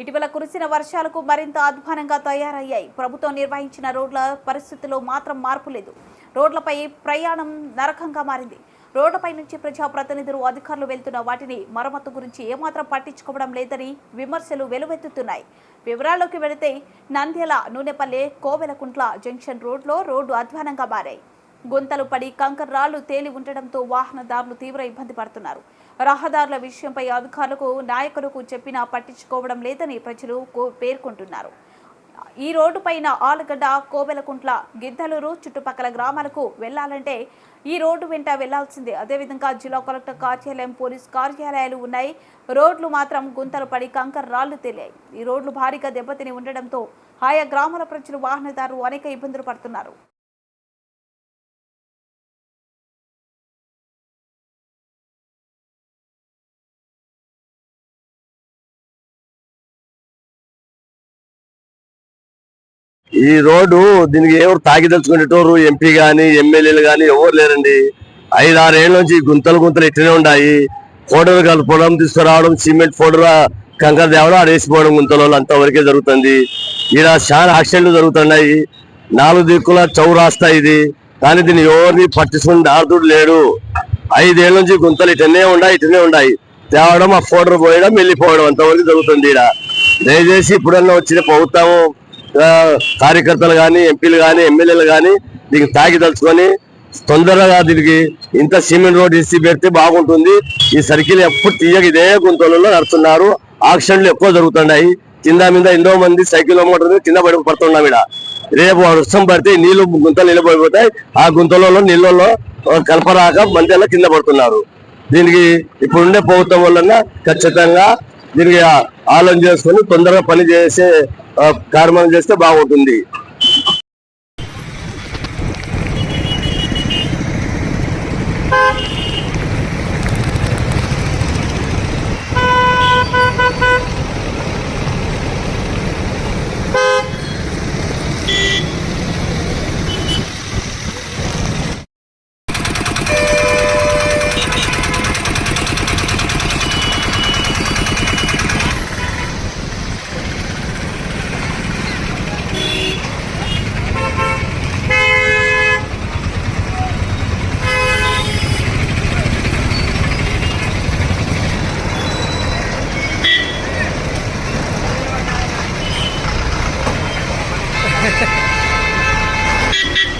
ఇటీవల కురిసిన వర్షాలకు మరింత అధ్వానంగా తయారయ్యాయి. ప్రభుత్వం నిర్వహించిన రోడ్ల పరిస్థితిలో మాత్రం మార్పు లేదు. రోడ్లపై ప్రయాణం నరకంగా మారింది. రోడ్లపై నుంచి ప్రజాప్రతినిధులు అధికారులు వెళ్తున్న వాటిని మరమ్మతు గురించి ఏమాత్రం పట్టించుకోవడం లేదని విమర్శలు వెలువెత్తుతున్నాయి. వివరాల్లోకి వెళితే నంద్యాల నూనెపల్లె కోవెలకుంట్ల జంక్షన్ రోడ్లో రోడ్డు అధ్వానంగా మారాయి. గుంతలు పడి కంకర రాళ్ళు తేలి ఉండడంతో వాహనదారులు తీవ్ర ఇబ్బంది పడుతున్నారు. రహదారుల విషయంపై అధికారులకు నాయకులకు చెప్పినా పట్టించుకోవడం లేదని ప్రజలు కో- పేర్కొంటున్నారు. ఈ రోడ్డు పైన ఆలుగడ్డ కోవెలకుంట్ల గిద్దలూరు చుట్టుపక్కల గ్రామాలకు వెళ్ళాలంటే ఈ రోడ్డు వెంట వెళ్ళాల్సిందే. అదేవిధంగా జిల్లా కలెక్టర్ కార్యాలయం పోలీస్ కార్యాలయాలు ఉన్నాయి. రోడ్లు మాత్రం గుంతలు పడి కంకర రాళ్ళు తేలాయి. ఈ రోడ్లు భారీగా దెబ్బతిని ఉండడంతో ఆయా గ్రామాల ప్రజలు వాహనదారులు అనేక ఇబ్బందులు పడుతున్నారు. ఈ రోడ్డు దీనికి ఎవరు తాగిదలుచుకునేటోరు ఎంపీ గాని ఎమ్మెల్యేలు గాని ఎవరు లేరండి. ఐదు ఆరు ఏళ్ళ నుంచి గుంతలు గుంతలు ఇట్లనే ఉన్నాయి ఫోటోలు కలపడం తీసుకురావడం సిమెంట్ ఫోటోలు కంకర తేవడం ఆడేసిపోవడం గుంతలో అంతవరకే జరుగుతుంది. ఈడ చాలా యాక్సిడెంట్లు జరుగుతున్నాయి. నాలుగు దిక్కుల చౌరాస్తా ఇది. కానీ దీన్ని ఎవరిని పట్టించుకుని దారుతుడు లేడు. ఐదేళ్ళ నుంచి గుంతలు ఇటనే ఉన్నాయి ఇటనే ఉన్నాయి తేవడం ఆ ఫోటో పోయడం వెళ్ళిపోవడం అంతవరకు జరుగుతుంది ఈడ. దయచేసి ఇప్పుడన్నా వచ్చిన ప్రభుత్వం కార్యకర్తలు కానీ ఎంపీలు కానీ ఎమ్మెల్యేలు కానీ దీనికి తాగి తలుచుకొని తొందరగా దీనికి ఇంత సిమెంట్ రోడ్ ఇసి పెడితే బాగుంటుంది. ఈ సర్కిల్ ఎప్పుడు తీయక ఇదే గుంతలలో నడుస్తున్నారు. ఆక్సిడెంట్లు ఎక్కువ జరుగుతున్నాయి. కింద మీద ఎంతో మంది సైకిల్ అమ్మకం కింద పడి పడుతున్నాం ఇక్కడ రేపు వర్షం పడితే నీళ్ళు గుంతలు నిలబడిపోతాయి. ఆ గుంతలలో నీళ్ళలో కలపరాక మధ్యలో కింద పడుతున్నారు. దీనికి ఇప్పుడుండే ప్రభుత్వం వలన ఖచ్చితంగా దీనికి ఆలోచన చేసుకొని తొందరగా పని చేసే ఆ, చేస్తే బాగుంటుంది. よしよし。